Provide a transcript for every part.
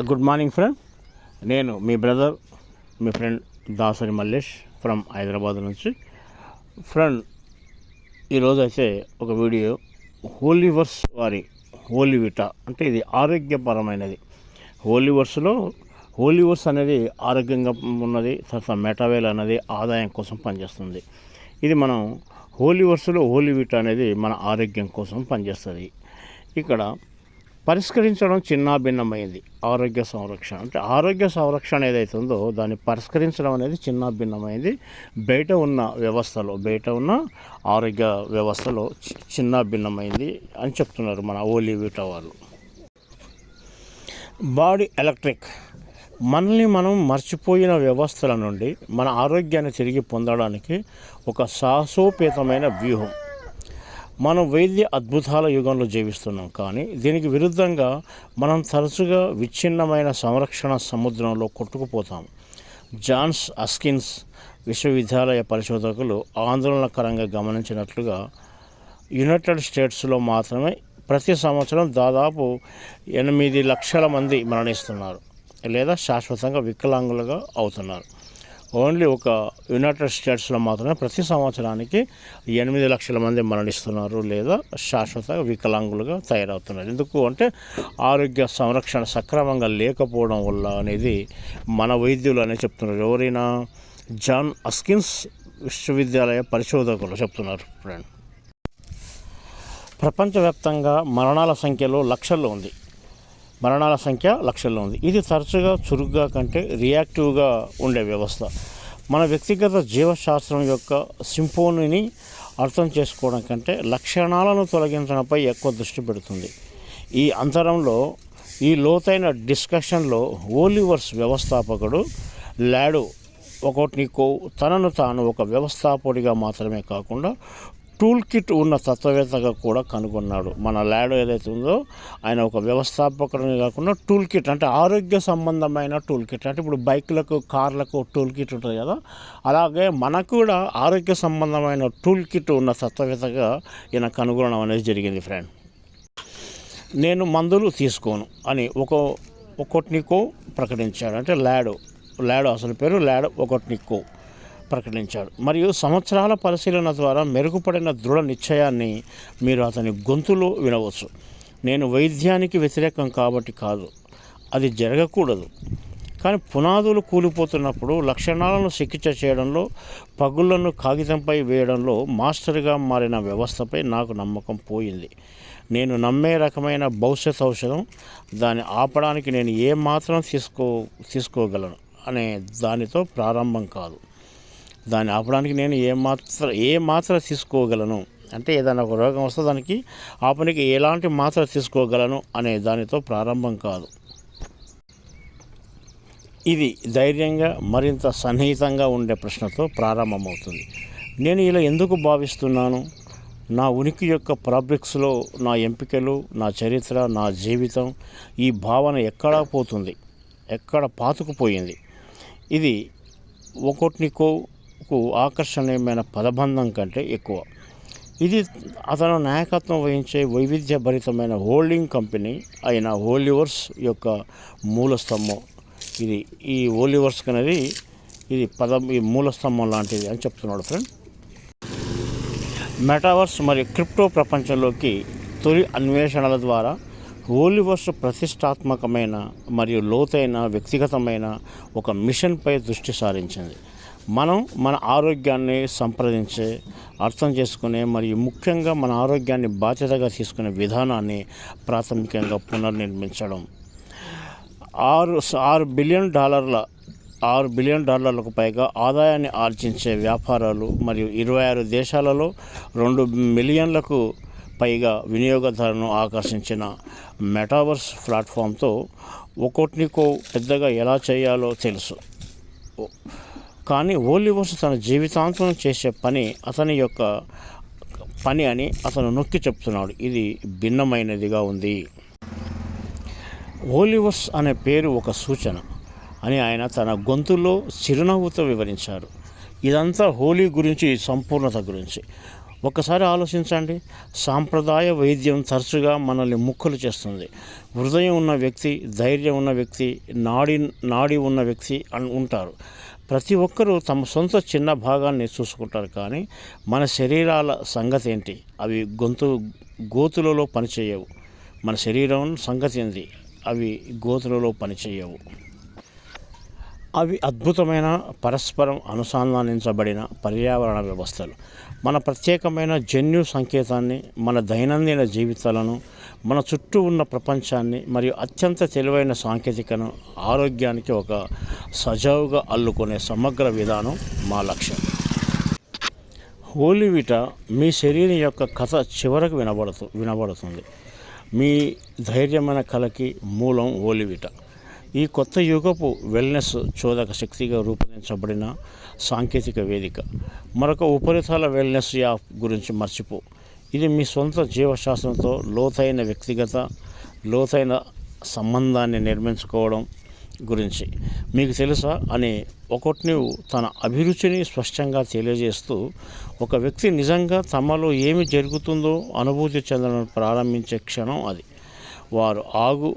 Good morning friend. నేను మీ brother మీ ఫ్రెండ్ దాసరి మల్లేష్ ఫ్రమ్ హైదరాబాద్ నుంచి. ఫ్రెండ్ ఈరోజు అయితే ఒక వీడియో హోలీవర్స్ వారి హోలీవిటా అంటే ఇది ఆరోగ్యపరమైనది. హోలీవర్స్లో హోలీవర్స్ అనేది ఆరోగ్యంగా ఉన్నది తర్వాత మెటావేల్ అనేది ఆదాయం కోసం పనిచేస్తుంది. ఇది మనం హోలీవర్స్లో హోలీవిటా అనేది మన ఆరోగ్యం కోసం పనిచేస్తుంది. ఇక్కడ పరిష్కరించడం చిన్న భిన్నమైంది ఆరోగ్య సంరక్షణ. అంటే ఆరోగ్య సంరక్షణ ఏదైతే ఉందో దాన్ని పరిష్కరించడం అనేది చిన్న భిన్నమైంది బయట ఉన్న వ్యవస్థలో బయట ఉన్న ఆరోగ్య వ్యవస్థలో చిన్న భిన్నమైంది అని చెప్తున్నారు మన ఓలివిటా వాళ్ళు. Body electric. మనల్ని మనం మర్చిపోయిన వ్యవస్థల నుండి మన ఆరోగ్యాన్ని తిరిగి పొందడానికి ఒక సాహసోపేతమైన వ్యూహం. మనం వైద్య అద్భుతాల యుగంలో జీవిస్తున్నాం. కానీ దీనికి విరుద్ధంగా మనం తరచుగా విచ్ఛిన్నమైన సంరక్షణ సముద్రంలో కొట్టుకుపోతాం. జాన్స్ అస్కిన్స్ విశ్వవిద్యాలయ పరిశోధకులు ఆందోళనకరంగా గమనించినట్లుగా యునైటెడ్ స్టేట్స్లో మాత్రమే ప్రతి సంవత్సరం దాదాపు ఎనిమిది లక్షల మంది మరణిస్తున్నారు లేదా శాశ్వతంగా వికలాంగులుగా అవుతున్నారు. ఓన్లీ ఒక యునైటెడ్ స్టేట్స్లో మాత్రమే ప్రతి సంవత్సరానికి ఎనిమిది లక్షల మంది మరణిస్తున్నారు లేదా శాశ్వత వికలాంగులుగా తయారవుతున్నారు. ఎందుకు అంటే ఆరోగ్య సంరక్షణ సక్రమంగా లేకపోవడం వల్ల అనేది మన వైద్యులు అనేది చెప్తున్నారు. ఎవరైనా జాన్ అస్కిన్స్ విశ్వవిద్యాలయ పరిశోధకులు చెప్తున్నారు ఫ్రెండ్ ప్రపంచవ్యాప్తంగా మరణాల సంఖ్యలో లక్షల్లో ఉంది. మరణాల సంఖ్య లక్షల్లో ఉంది. ఇది తరచుగా చురుగ్గా కంటే రియాక్టివ్గా ఉండే వ్యవస్థ. మన వ్యక్తిగత జీవశాస్త్రం యొక్క సింపోనిని అర్థం చేసుకోవడం కంటే లక్షణాలను తొలగించడంపై ఎక్కువ దృష్టి పెడుతుంది. ఈ అంతరంలో ఈ లోతైన డిస్కషన్లో ఓలివర్స్ వ్యవస్థాపకుడు లాడో ఒకటికో తనను తాను ఒక వ్యవస్థాపకుడిగా మాత్రమే కాకుండా టూల్ కిట్ ఉన్న తత్వవేత్తగా కూడా కనుగొన్నాడు. మన ల్యాడో ఏదైతే ఉందో ఆయన ఒక వ్యవస్థాపకుడిని కాకుండా టూల్ కిట్ అంటే ఆరోగ్య సంబంధమైన టూల్ కిట్. అంటే ఇప్పుడు బైక్లకు కార్లకు టూల్ కిట్ ఉంటుంది కదా. అలాగే మనకు కూడా ఆరోగ్య సంబంధమైన టూల్ కిట్ ఉన్న తత్వవేత్తగా ఈయన కనుగొనడం అనేది జరిగింది ఫ్రెండ్. నేను మందులు తీసుకోను అని ఒక ఒకటినికో ప్రకటించాడు. అంటే ల్యాడో ల్యాడో అసలు పేరు ల్యాడో ఒకటినికో ప్రకటించాడు. మరియు సంవత్సరాల పరిశీలన ద్వారా మెరుగుపడిన దృఢ నిశ్చయాన్ని మీరు అతని గొంతులో వినవచ్చు. నేను వైద్యానికి వ్యతిరేకం కాబట్టి కాదు అది జరగకూడదు. కానీ పునాదులు కూలిపోతున్నప్పుడు లక్షణాలను చికిత్స చేయడంలో పగుళ్ళను కాగితంపై వేయడంలో మాస్టర్గా మారిన వ్యవస్థపై నాకు నమ్మకం పోయింది. నేను నమ్మే రకమైన భవిష్యత్ ఔషధం దాన్ని ఆపడానికి నేను ఏమాత్రం తీసుకో తీసుకోగలను అనే దానితో ప్రారంభం కాదు. దాన్ని ఆపడానికి నేను ఏ మాత్ర ఏ మాత్ర తీసుకోగలను? అంటే ఏదైనా ఒక రోగం వస్తే దానికి ఆపడానికి ఎలాంటి మాత్ర తీసుకోగలను అనే దానితో ప్రారంభం కాదు. ఇది ధైర్యంగా మరింత సన్నిహితంగా ఉండే ప్రశ్నతో ప్రారంభమవుతుంది. నేను ఇలా ఎందుకు భావిస్తున్నాను? నా ఉనికి యొక్క ప్రాబ్రిక్స్లో నా ఎంపికలు నా చరిత్ర నా జీవితం ఈ భావన ఎక్కడా పోతుంది? ఎక్కడ పాతుకుపోయింది? ఇది కు ఆకర్షణీయమైన పదబంధం కంటే ఎక్కువ. ఇది అతను నాయకత్వం వహించే వైవిధ్యభరితమైన హోల్డింగ్ కంపెనీ అయిన హోలివర్స్ యొక్క మూలస్తంభం ఇది ఈ ఓలివర్స్ అనేది ఇది పదం ఈ మూలస్తంభం లాంటిది అని చెప్తున్నాడు ఫ్రెండ్. మెటావర్స్ మరియు క్రిప్టో ప్రపంచంలోకి తొలి అన్వేషణల ద్వారా ఓలివర్స్ ప్రతిష్టాత్మకమైన మరియు లోతైన వ్యక్తిగతమైన ఒక మిషన్పై దృష్టి సారించింది. మనం మన ఆరోగ్యాన్ని సంప్రదించే అర్థం చేసుకునే మరియు ముఖ్యంగా మన ఆరోగ్యాన్ని బాధ్యతగా తీసుకునే విధానాన్ని ప్రాథమికంగా పునర్నిర్మించడం. ఆరు ఆరు బిలియన్ డాలర్ల ఆరు బిలియన్ డాలర్లకు పైగా ఆదాయాన్ని ఆర్జించే వ్యాపారాలు మరియు ఇరవై ఆరు దేశాలలో రెండు మిలియన్లకు పైగా వినియోగదారులను ఆకర్షించిన మెటావర్స్ ప్లాట్ఫామ్తో ఒక్కొక్కటికో పెద్దగా ఎలా చేయాలో తెలుసు. ఓ- కానీ ఓలివర్స్ తన జీవితాంతం చేసే పని అతని యొక్క పని అని అతను నొక్కి చెప్తున్నాడు. ఇది భిన్నమైనదిగా ఉంది. ఓలివర్స్ అనే పేరు ఒక సూచన అని ఆయన తన గొంతులో చిరునవ్వుతో వివరించారు. ఇదంతా హోలీ గురించి సంపూర్ణత గురించి. ఒక్కసారి ఆలోచించండి. సాంప్రదాయ వైద్యం తరచుగా మనల్ని ముక్కలు చేస్తుంది. హృదయం ఉన్న వ్యక్తి ధైర్యం ఉన్న వ్యక్తి నాడి నాడి ఉన్న వ్యక్తి అన్ ఉంటారు. ప్రతి ఒక్కరూ తమ సొంత చిన్న భాగాన్ని చూసుకుంటారు కానీ మన శరీరాల సంగతి ఏంటి అవి గొంతు గోతులలో పనిచేయవు. మన శరీరం సంగతి ఏంటి అవి గోతులలో పనిచేయవు. అవి అద్భుతమైన పరస్పరం అనుసంధానించబడిన పర్యావరణ వ్యవస్థలు. మన ప్రత్యేకమైన జన్యు సంకేతాన్ని మన దైనందిన జీవితాలను మన చుట్టూ ఉన్న ప్రపంచాన్ని మరియు అత్యంత తెలివైన సాంకేతికను ఆరోగ్యానికి ఒక సజావుగా అల్లుకునే సమగ్ర విధానం మా లక్ష్యం. హోలీవిట మీ శరీరం యొక్క కథ చివరకు వినబడుతు వినబడుతుంది. మీ ధైర్యమైన కళకి మూలం ఓలివిట ఈ కొత్త యుగపు వెల్నెస్ చోదక శక్తిగా రూపొందించబడిన సాంకేతిక వేదిక. మరొక ఉపరితల వెల్నెస్ యాప్ గురించి మర్చిపో. ఇది మీ సొంత జీవశాస్త్రంతో లోతైన వ్యక్తిగత లోతైన సంబంధాన్ని నిర్మించుకోవడం గురించి. మీకు తెలుసా? అనే ఒకటిని తన అభిరుచిని స్పష్టంగా తెలియజేస్తూ ఒక వ్యక్తి నిజంగా తమలో ఏమి జరుగుతుందో అనుభూతి చెందడం ప్రారంభించే క్షణం అది. వారు ఆగు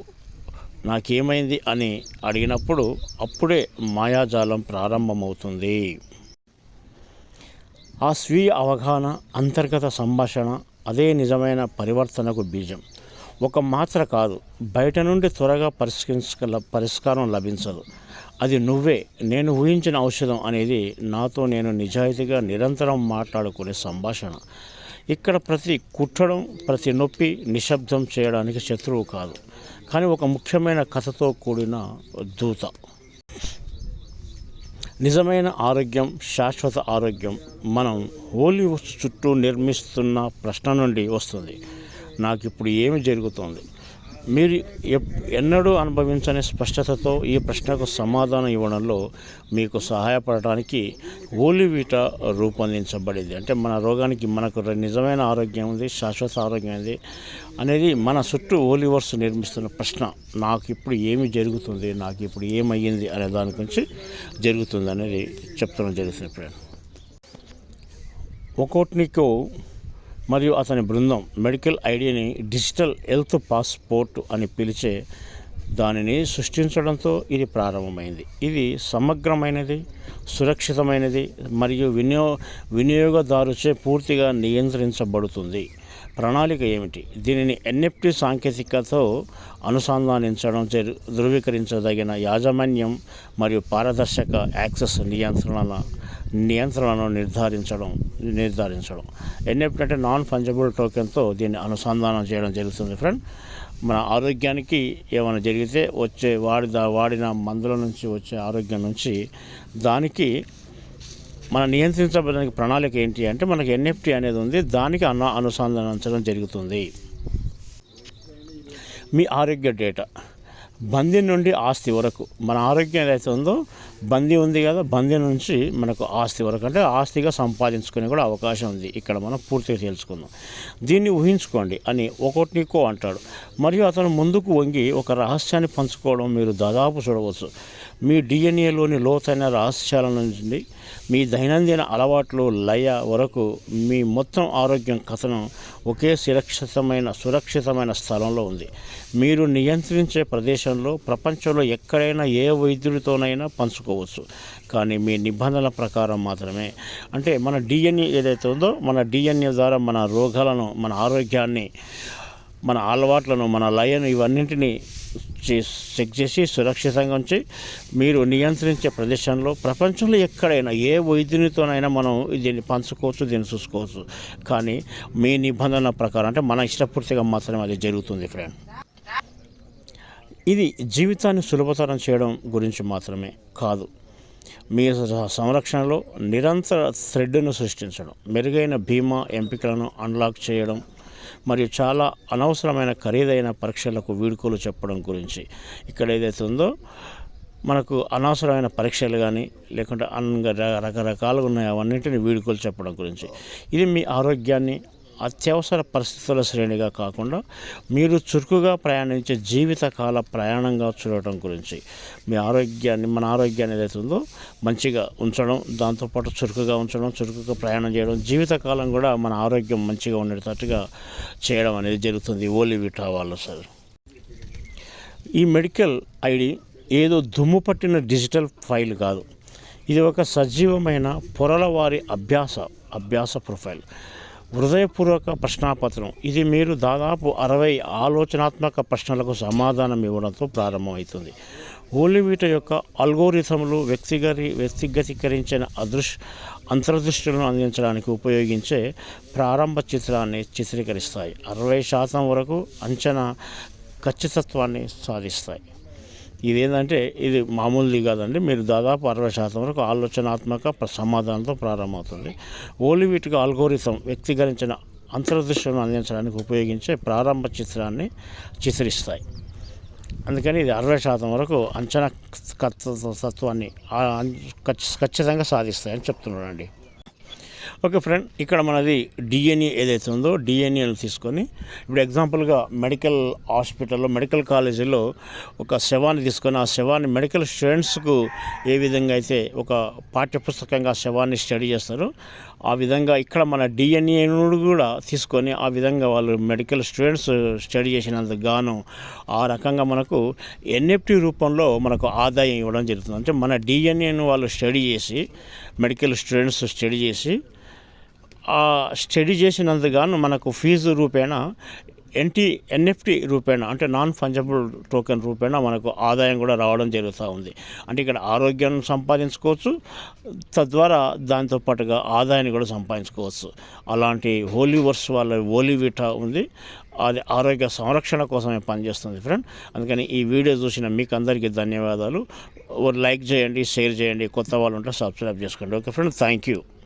నాకేమైంది అని అడిగినప్పుడు అప్పుడే మాయాజాలం ప్రారంభమవుతుంది. ఆ స్వీయ అవగాహన అంతర్గత సంభాషణ అదే నిజమైన పరివర్తనకు బీజం. ఒక మాత్ర కాదు బయట నుండి త్వరగా పరిష్కరించగల పరిష్కారం లభించదు. అది నువ్వే నేను ఊహించిన ఔషధం అనేది నాతో నేను నిజాయితీగా నిరంతరం మాట్లాడుకునే సంభాషణ. ఇక్కడ ప్రతి కుట్టడం ప్రతి నొప్పి నిశ్శబ్దం చేయడానికి శత్రువు కాదు. కానీ ఒక ముఖ్యమైన కథతో కూడిన దూత. నిజమైన ఆరోగ్యం శాశ్వత ఆరోగ్యం మనం హోలీ చుట్టూ నిర్మిస్తున్న ప్రశ్న నుండి వస్తుంది. నాకు ఇప్పుడు ఏమి జరుగుతోంది? మీరు ఎప్ ఎన్నడూ అనుభవించని స్పష్టతతో ఈ ప్రశ్నకు సమాధానం ఇవ్వడంలో మీకు సహాయపడటానికి ఓలివీట రూపొందించబడింది. అంటే మన రోగానికి మనకు నిజమైన ఆరోగ్యం ఉంది శాశ్వత ఆరోగ్యం ఉంది అనేది మన చుట్టూ ఓలివర్స్ నిర్మిస్తున్న ప్రశ్న. నాకు ఇప్పుడు ఏమి జరుగుతుంది నాకు ఇప్పుడు ఏమయ్యింది అనే దాని గురించి జరుగుతుంది అనేది చెప్తడం జరుగుతుంది ఇప్పుడు మరియు అతని బృందం మెడికల్ ఐడిని డిజిటల్ హెల్త్ పాస్పోర్ట్ అని పిలిచే దానిని సృష్టించడంతో ఇది ప్రారంభమైంది. ఇది సమగ్రమైనది సురక్షితమైనది మరియు వినియో వినియోగదారుచే పూర్తిగా నియంత్రించబడుతుంది. ప్రణాళిక ఏమిటి? దీనిని ఎన్ఎఫ్టి సాంకేతికతో అనుసంధానించడం జరు ధృవీకరించదగిన యాజమాన్యం మరియు పారదర్శక యాక్సెస్ నియంత్రణల నియంత్రణను నిర్ధారించడం నిర్ధారించడం. ఎన్ఎఫ్టీ అంటే నాన్ ఫంజబుల్ టోకెన్తో దీన్ని అనుసంధానం చేయడం జరుగుతుంది ఫ్రెండ్. మన ఆరోగ్యానికి ఏమైనా జరిగితే వచ్చే వాడి దా- వాడిన మందుల నుంచి వచ్చే ఆరోగ్యం నుంచి దానికి మన నియంత్రించబడడానికి ప్రణాళిక ఏంటి అంటే మనకి ఎన్ఎఫ్టీ అనేది ఉంది దానికి అను అనుసంధానించడం జరుగుతుంది. మీ ఆరోగ్య డేటా. బంధి నుండి ఆస్తి వరకు మన ఆరోగ్యం ఏదైతే ఉందో బందీ ఉంది కదా బందీ నుంచి మనకు ఆస్తి వరకు అంటే ఆస్తిగా సంపాదించుకునే కూడా అవకాశం ఉంది. ఇక్కడ మనం పూర్తిగా తెలుసుకుందాం. దీన్ని ఊహించుకోండి అని ఒకటికో అంటాడు. మరియు అతను ముందుకు వంగి ఒక రహస్యాన్ని పంచుకోవడం మీరు దాదాపు చూడవచ్చు. మీ డిఎన్ఏలోని లోతైన రహస్యాల నుండి మీ దైనందిన అలవాట్లు లయ వరకు మీ మొత్తం ఆరోగ్యం కథనం ఒకే సురక్షితమైన సురక్షితమైన స్థలంలో ఉంది. మీరు నియంత్రించే ప్రదేశంలో ప్రపంచంలో ఎక్కడైనా ఏ వైద్యుడితోనైనా చేసుకోవచ్చు. కానీ మీ నిబంధనల ప్రకారం మాత్రమే. అంటే మన డిఎన్ఏ ఏదైతే ఉందో మన డిఎన్ఏ ద్వారా మన రోగాలను మన ఆరోగ్యాన్ని మన అలవాట్లను మన లయను ఇవన్నింటినీ చే- చెక్ చేసి సురక్షితంగా ఉంచి మీరు నియంత్రించే ప్రదేశంలో ప్రపంచంలో ఎక్కడైనా ఏ వైద్యునితోనైనా మనం దీన్ని పంచుకోవచ్చు దీన్ని చూసుకోవచ్చు. కానీ మీ నిబంధన ప్రకారం అంటే మన ఇష్టపూర్తిగా మాత్రమే అది జరుగుతుంది ఫ్రెండ్ ఇది జీవితాన్ని సులభతరం చేయడం గురించి మాత్రమే కాదు. మీ సంరక్షణలో నిరంతర థ్రెడ్ను సృష్టించడం మెరుగైన బీమా ఎంపికలను అన్లాక్ చేయడం మరియు చాలా అనవసరమైన ఖరీదైన పరీక్షలకు వీడుకోలు చెప్పడం గురించి ఇక్కడ ఏదైతే ఉందో మనకు అనవసరమైన పరీక్షలు కానీ లేకుంటే అన్ ర- రకరకాలుగా ఉన్నాయి అవన్నింటిని వీడుకోలు చెప్పడం గురించి. ఇది మీ ఆరోగ్యాన్ని అత్యవసర పరిస్థితుల శ్రేణిగా కాకుండా మీరు చురుకుగా ప్రయాణించే జీవితకాల ప్రయాణంగా చూడటం గురించి మీ ఆరోగ్యాన్ని మన ఆరోగ్యాన్ని ఏదైతే ఉందో మంచిగా ఉంచడం దాంతోపాటు చురుకుగా ఉంచడం చురుకుగా ప్రయాణం చేయడం జీవితకాలం కూడా మన ఆరోగ్యం మంచిగా ఉండేటట్టుగా చేయడం అనేది జరుగుతుంది. ఓలి ఓలివిటా వాళ్ళు సార్. ఈ మెడికల్ ఐడి ఏదో దుమ్ము పట్టిన డిజిటల్ ఫైల్ కాదు. ఇది ఒక సజీవమైన పొరలవారి అభ్యాస అభ్యాస ప్రొఫైల్. హృదయపూర్వక ప్రశ్నాపత్రం. ఇది మీరు దాదాపు అరవై ఆలోచనాత్మక ప్రశ్నలకు సమాధానం ఇవ్వడంతో ప్రారంభమవుతుంది. ఓలివీట యొక్క అల్గోరిథంలు వ్యక్తిగతి వ్యక్తిగతీకరించిన అదృష్ అంతర్దృష్టులను అందించడానికి ఉపయోగించే ప్రారంభ చిత్రాన్ని చిత్రీకరిస్తాయి. అరవై శాతం వరకు అంచనా ఖచ్చితత్వాన్ని సాధిస్తాయి. ఇది ఏంటంటే ఇది మామూలుది కాదండి. మీరు దాదాపు అరవై శాతం వరకు ఆలోచనాత్మక సమాధానంతో ప్రారంభమవుతుంది. ఓలివిటిగా ఆల్గోరిథం వ్యక్తీకరించిన అంతర్దృష్టిని అందించడానికి ఉపయోగించే ప్రారంభ చిత్రాన్ని చిత్రిస్తాయి. అందుకని ఇది అరవై శాతం వరకు అంచనా కత్త- తత్వాన్ని ఖచ్చితంగా సాధిస్తాయని చెప్తున్నానండి. ఓకే ఫ్రెండ్ ఇక్కడ మనది డిఎన్ఏ ఏదైతే ఉందో డిఎన్ఏను తీసుకొని ఇప్పుడు ఎగ్జాంపుల్గా మెడికల్ హాస్పిటల్లో మెడికల్ కాలేజీలో ఒక శవాన్ని తీసుకొని ఆ శవాన్ని మెడికల్ స్టూడెంట్స్కు ఏ విధంగా అయితే ఒక పాఠ్యపుస్తకంగా శవాన్ని స్టడీ చేస్తారో ఆ విధంగా ఇక్కడ మన డిఎన్ఏను కూడా తీసుకొని ఆ విధంగా వాళ్ళు మెడికల్ స్టూడెంట్స్ స్టడీ చేసినందుకు గాను ఆ రకంగా మనకు ఎన్ఎఫ్టీ రూపంలో మనకు ఆదాయం ఇవ్వడం జరుగుతుంది. అంటే మన డిఎన్ఏను వాళ్ళు స్టడీ చేసి మెడికల్ స్టూడెంట్స్ స్టడీ చేసి స్టడీ చేసినందుకు గాను మనకు ఫీజు రూపేణా ఎన్టీ ఎన్ఎఫ్టీ రూపేణ అంటే నాన్ ఫంజబుల్ టోకెన్ రూపేణా మనకు ఆదాయం కూడా రావడం జరుగుతూ ఉంది. అంటే ఇక్కడ ఆరోగ్యాన్ని సంపాదించుకోవచ్చు తద్వారా దాంతో పాటుగా ఆదాయాన్ని కూడా సంపాదించుకోవచ్చు. అలాంటి హోలీవర్స్ వాళ్ళ హోలీవిటా ఉంది. అది ఆరోగ్య సంరక్షణ కోసమే పనిచేస్తుంది ఫ్రెండ్. అందుకని ఈ వీడియో చూసిన మీకు అందరికీ ధన్యవాదాలు లైక్ చేయండి షేర్ చేయండి. కొత్త వాళ్ళు ఉంటే సబ్స్క్రైబ్ చేసుకోండి. Okay friend thank you.